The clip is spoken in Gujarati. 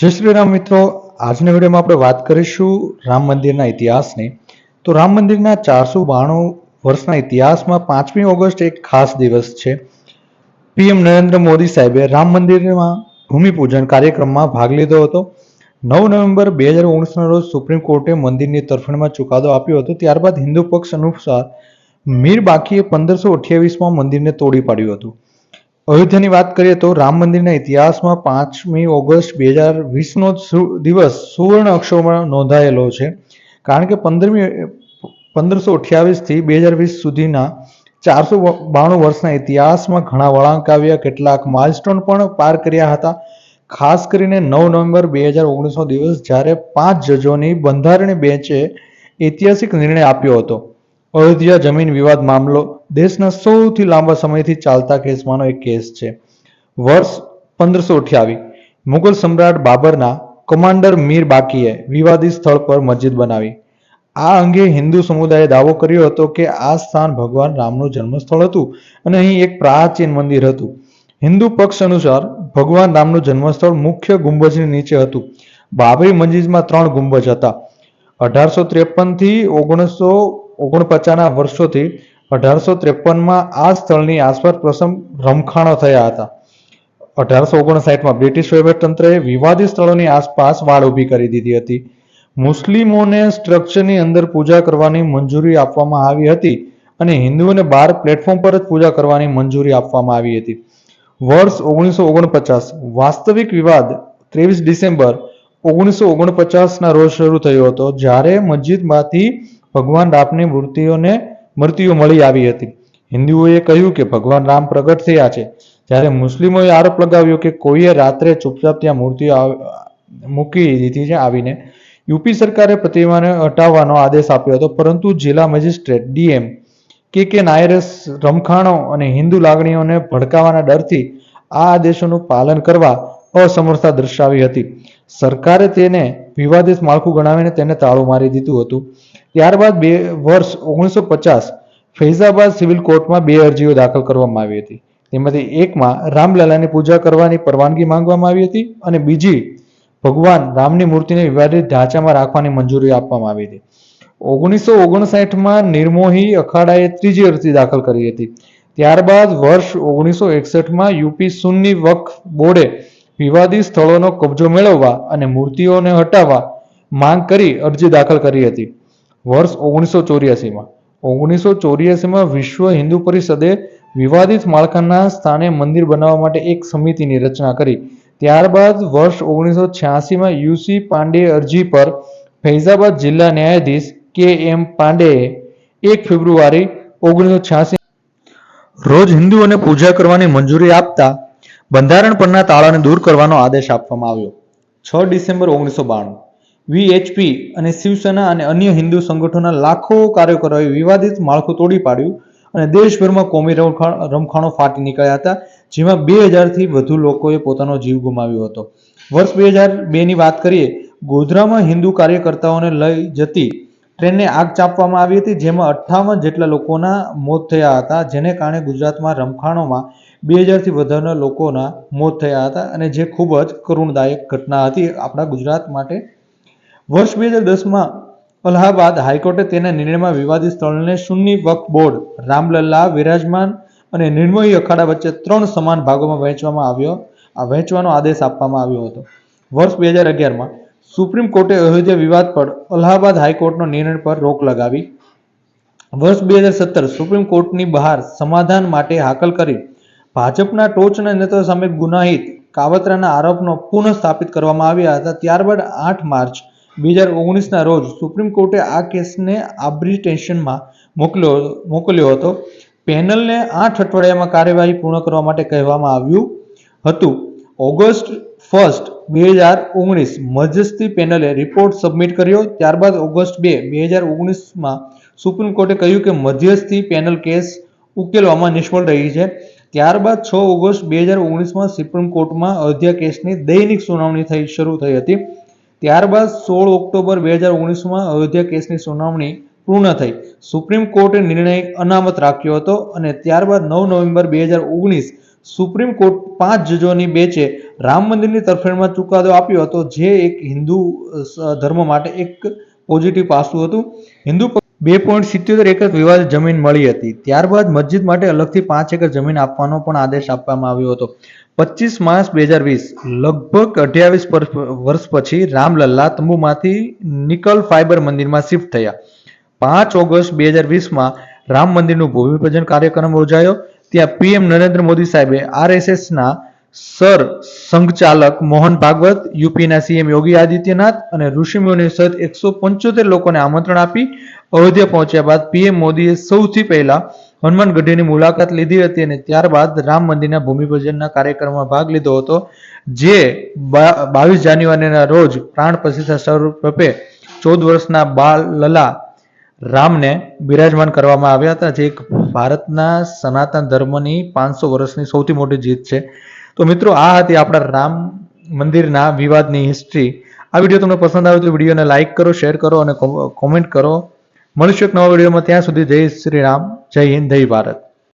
જય શ્રી રામ મિત્રો. આજના વિડીયોમાં આપણે વાત કરીશું રામ મંદિરના ઇતિહાસની. તો રામ મંદિરના ચારસો બાણું વર્ષના ઇતિહાસમાં પાંચમી ઓગસ્ટ એક ખાસ દિવસ છે. પીએમ નરેન્દ્ર મોદી સાહેબે રામ મંદિરમાં ભૂમિપૂજન કાર્યક્રમમાં ભાગ લીધો હતો. નવ નવેમ્બર બે હજાર ઓગણીસના રોજ સુપ્રીમ કોર્ટે મંદિરની તરફેણમાં ચુકાદો આપ્યો હતો. ત્યારબાદ હિન્દુ પક્ષ અનુસાર મીર બાકીએ પંદરસો અઠ્યાવીસમાં મંદિરને તોડી પાડ્યું હતું. અયોધ્યાની વાત કરીએ તો રામ મંદિરના ઇતિહાસમાં પાંચમી ઓગસ્ટ બે હજાર વીસનો દિવસ સુવર્ણ અક્ષરોમાં નોંધાયેલો છે. કારણ કે પંદરમી, પંદરસો અઠ્યાવીસથી બે હજાર વીસ સુધીના ચારસો બાણું વર્ષના ઇતિહાસમાં ઘણા વળાંક આવ્યા. કેટલાક માઇલસ્ટોન પણ પાર કર્યા હતા. ખાસ કરીને નવ નવેમ્બર બે હજાર ઓગણીસનો દિવસ જ્યારે પાંચ જજોની બંધારણીય બેંચે ઐતિહાસિક નિર્ણય આપ્યો હતો. અયોધ્યા જમીન વિવાદ મામલો દેશના સૌથી લાંબા સમયથી ચાલતા કેસમાંનો એક કેસ છે. વર્ષ પંદરસો અઠ્યાવીસ મુઘલ સમ્રાટ બાબરના કમાન્ડર મીર બાકીએ વિવાદિત સ્થળ પર મસ્જિદ બનાવી. આ અંગે હિન્દુ સમુદાયે દાવો કર્યો હતો કે આ સ્થાન ભગવાન રામનું જન્મસ્થળ હતું અને અહીં એક પ્રાચીન મંદિર હતું. હિન્દુ પક્ષ અનુસાર ભગવાન રામનું જન્મસ્થળ મુખ્ય ગુંબજની નીચે હતું. બાબરી મસ્જિદમાં ત્રણ ગુંબજ હતા. અઢારસો ત્રેપનથી ઓગણીસો ઓગણપચાસના વર્ષોથી અઢારસો ત્રેપનમાં આ સ્થળની આસપાસ પ્રથમ રમખાણો થયા હતા. અઢારસો ઓગણસાઠમાં બ્રિટિશ વહીવટતંત્રએ વિવાદિત સ્થળોની આસપાસ વાડ ઊભી કરી દીધી હતી. મુસ્લિમોને સ્ટ્રક્ચરની અંદર પૂજા કરવાની મંજૂરી આપવામાં આવી હતી અને હિન્દુઓને બાર પ્લેટફોર્મ પર જ પૂજા કરવાની મંજૂરી આપવામાં આવી હતી. વર્ષ ઓગણીસો ઓગણપચાસ વાસ્તવિક વિવાદ ત્રેવીસ ડિસેમ્બર ઓગણીસો ઓગણપચાસના રોજ શરૂ થયો હતો. જ્યારે મસ્જિદમાંથી ભગવાન રામની મૂર્તિઓને મૂર્તિઓ મળી આવી હતી. હિન્દુઓએ કહ્યું કે ભગવાન રામ પ્રગટ થયા છે. જ્યારે મુસ્લિમોએ આરોપ લગાવ્યો કે કોઈએ રાત્રે ચૂપચાપ ત્યાં મૂર્તિઓ મૂકી દીધી છે આવીને. યુપી સરકારે પ્રતિમાને હટાવવાનો આદેશ આપ્યો હતો, પરંતુ જિલ્લા મેજિસ્ટ્રેટ ડીએમ કે કે નાયરસ રમખાણો અને હિન્દુ લાગણીઓને ભડકાવાના ડરથી આ આદેશોનું પાલન કરવા અસમર્થતા દર્શાવી હતી. સરકારે તેને વિવાદિત માળખું ગણાવીને તેને તાળું મારી દીધું હતું. ત્યારબાદ બે વર્ષ ઓગણીસો પચાસ ફૈઝાબાદ સિવિલ કોર્ટમાં બે અરજીઓ દાખલ કરવામાં આવી હતી. તેમાંથી એકમાં રામલલાની પૂજા કરવાની પરવાનગી માંગવામાં આવી હતી અને બીજી ભગવાન રામની મૂર્તિને વિવાદિત ઢાંચામાં રાખવાની મંજૂરી આપવામાં આવી હતી. ઓગણીસો ઓગણસાઠમાં નિર્મોહી અખાડાએ ત્રીજી અરજી દાખલ કરી હતી. ત્યારબાદ વર્ષ ઓગણીસો એકસઠમાં યુપી સુન્ની વક્ફ બોર્ડે વિવાદિત સ્થળોનો કબજો મેળવવા અને મૂર્તિઓને હટાવવા માંગ કરી અરજી દાખલ કરી હતી. વર્ષ ઓગણીસો ચોર્યાસીમાં. ઓગણીસો ચોર્યાસીમાં વિશ્વ હિન્દુ પરિષદે વિવાદિત માળખાના સ્થાને મંદિર બનાવવા માટે એક સમિતિની રચના કરી. ત્યારબાદ વર્ષ ઓગણીસો છ્યાસીમાં યુસી પાંડે અરજી પર ફૈઝાબાદ જિલ્લા ન્યાયાધીશ કે એમ પાંડેએ એક ફેબ્રુઆરી ઓગણીસો છ્યાસી રોજ હિન્દુઓને પૂજા કરવાની મંજૂરી આપતા બંધારણ પરના તાળાને દૂર કરવાનો આદેશ આપવામાં આવ્યો. છ ડિસેમ્બર ઓગણીસો બાણું. વીએચપી અને શિવસેના અને અન્ય હિન્દુ સંગઠનોના લાખો કાર્યકરોએ વિવાદિત માળખું તોડી પાડ્યું અને દેશભરમાં કોમી રમખા- રમખાણો ફાટી નીકળ્યા હતા, જેમાં બે હજારથી વધુ લોકોએ પોતાનો જીવ ગુમાવ્યો હતો. વર્ષ બે હજાર બેની વાત કરીએ, ગોધરામાં હિન્દુ કાર્યકર્તાઓને લઈ જતી ટ્રેનને આગ ચાંપવામાં આવી હતી, જેમાં અઠ્ઠાવન જેટલા લોકોના મોત થયા હતા, જેને કારણે ગુજરાતમાં રમખાણોમાં બે હજારથી વધારે લોકોના મોત થયા હતા અને જે ખૂબ જ કરુણદાયક ઘટના હતી આપણા ગુજરાત માટે વર્ષ બે હજાર દસમાં અલ્હાબાદ હાઈકોર્ટે તેના નિર્ણયમાં વિવાદિત સ્થળને સુન્ની વક્ફ બોર્ડ, રામલલ્લા, વિરાજમાન અને નિર્મોહી અખાડા વચ્ચે ત્રણ સમાન ભાગોમાં વહેંચવામાં આવ્યો. આ વહેંચવાનો આદેશ આપવામાં આવ્યો હતો. વર્ષ બે હજાર અગિયારમાં સુપ્રીમ કોર્ટે અયોધ્યા વિવાદ પર અલ્હાબાદ હાઈકોર્ટનો નિર્ણય પર રોક લગાવી. વર્ષ બે હજાર સત્તર સુપ્રીમ કોર્ટની બહાર સમાધાન માટે હાકલ કરી ભાજપના ટોચના નેતાઓ સામે ગુનાહિત કાવતરાના આરોપનો પુનઃ સ્થાપિત કરવામાં આવ્યા હતા. ત્યારબાદ આઠ માર્ચ બે હજાર ઓગણીસના રોજ સુપ્રીમ કોર્ટે આ કેસને આર્બિટ્રેશનમાં મોકલ્યો મોકલ્યો હતો. પેનલને આઠ અઠવાડિયામાં કાર્યવાહી પૂર્ણ કરવા માટે કહેવામાં આવ્યું હતું. ઓગસ્ટ ફર્સ્ટ બે હજાર ઓગણીસ મધ્યસ્થી પેનલે રિપોર્ટ સબમિટ કર્યો. ત્યારબાદ ઓગસ્ટ બે બે હજાર ઓગણીસમાં સુપ્રીમ કોર્ટે કહ્યું કે મધ્યસ્થી પેનલ કેસ ઉકેલવામાં નિષ્ફળ રહી છે. ત્યારબાદ છ ઓગસ્ટ બે હજાર ઓગણીસમાં સુપ્રીમ કોર્ટમાં અયોધ્યા કેસની દૈનિક સુનાવણી થઈ, શરૂ થઈ હતી. ત્યારબાદ સોળ ઓક્ટોબર બે હજાર ઓગણીસમાં અયોધ્યા કેસની સુનાવણી પૂર્ણ થઈ. સુપ્રીમ કોર્ટે નિર્ણય અનામત રાખ્યો હતો અને ત્યારબાદ નવ નવેમ્બર બે હજાર ઓગણીસ સુપ્રીમ કોર્ટ પાંચ જજોની બેચે રામ મંદિરની તરફેણમાં ચુકાદો આપ્યો હતો. જે એક હિન્દુ ધર્મ માટે એક પોઝિટિવ પાસું હતું. હિન્દુ બે પોઈન્ટ સિત્યોતેર એકર વિવાદ જમીન મળી હતી. ત્યારબાદ મસ્જિદ માટે અલગથી પાંચ એકર જમીન આપવાનો પણ આદેશ આપવામાં આવ્યો હતો. પચીસ માર્ચ બે હજાર વીસ, લગભગ અઠ્યાવીસ વર્ષ પછી રામલલ્લા તંબુમાંથી નિકલ ફાઇબર મંદિરમાં શિફ્ટ થયા. પાંચ ઓગસ્ટ બે હજાર વીસમાં રામ મંદિરનું ભૂમિપૂજન કાર્યક્રમ યોજાયો. ત્યાં પીએમ નરેન્દ્ર મોદી સાહેબે આરએસએસના સર, સંઘચાલક મોહન ભાગવત, યુપીના સીએમ યોગી આદિત્યનાથ અને ઋષિમુનિ સહિત એકસો પંચોતેર લોકોને આમંત્રણ આપી અયોધ્યા પહોંચ્યા બાદ પીએમ મોદીએ સૌથી પહેલા હનુમાન ગઢીની મુલાકાત લીધી હતી અને ત્યારબાદ રામ મંદિરના ભૂમિપૂજનના કાર્યક્રમમાં ભાગ લીધો હતો, જે બાવીસ જાન્યુઆરીના રોજ પ્રાણ પ્રતિષ્ઠા સ્વરૂપે ચૌદ વર્ષના બાલ લલા રામને બિરાજમાન કરવામાં આવ્યા હતા, જે એક ભારતના સનાતન ધર્મની પાંચસો વર્ષની સૌથી મોટી જીત છે. તો મિત્રો, આ હતી આપણા રામ મંદિરના વિવાદની હિસ્ટ્રી આ વીડિયો તમને પસંદ આવે તો વિડીયોને લાઇક કરો શેર કરો અને કોમેન્ટ કરો. મળીશું એક નવા વિડીયોમાં. ત્યાં સુધી જય શ્રી રામ જય હિન્દ જય ભારત.